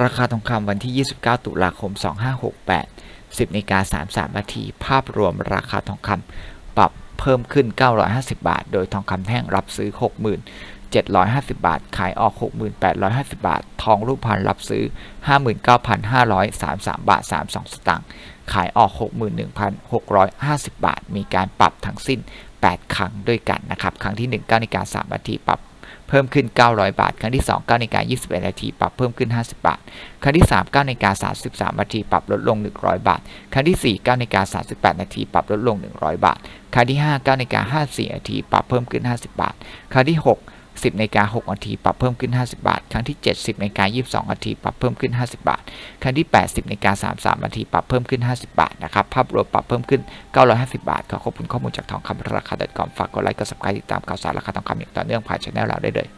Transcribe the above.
ราคาทองคำวันที่ 29 ตุลาคม 2568 10นาฬิกา33นาที ภาพรวมราคาทองคำปรับเพิ่มขึ้น 950 บาท โดยทองคำแท่งรับซื้อ 6750 บาท ขายออก 6850 บาท ทองรูปพรรณรับซื้อ 59,533 บาท 32 สตางค์ ขายออก 61,650 บาท มีการปรับทั้งสิ้น 8 ครั้งด้วยกันนะครับ ครั้งที่ 1 9นาฬิกา3นาทีปรับ เพิ่มขึ้น 900 บาท ครั้งที่ 2 9นาฬิกา21นาทีปรับเพิ่มขึ้น 50 บาท ครั้งที่ 3 9นาฬิกา33นาทีปรับลดลง 100 บาท ครั้งที่ 4 9นาฬิกา38นาทีปรับลดลง 100 บาท ครั้งที่ 5 9นาฬิกา54นาทีปรับเพิ่มขึ้น 50 บาท ครั้งที่ 6 10นาฬิกา6นาทีปรับเพิ่มขึ้น 50 บาท ครั้งที่ 70นาฬิกา22นาทีปรับเพิ่มขึ้น 50 บาท ครั้งที่ 80นาฬิกา33นาทีปรับเพิ่มขึ้น 50 บาทนะครับภาพรวมปรับเพิ่มขึ้น 950 บาท ขอขอบคุณข้อมูลจากทองคำราคา .com ฝากกดไลค์กด subscribe ติดตามข่าวสารราคาทองคำอย่างต่อเนื่องผ่านช่องเราได้เลย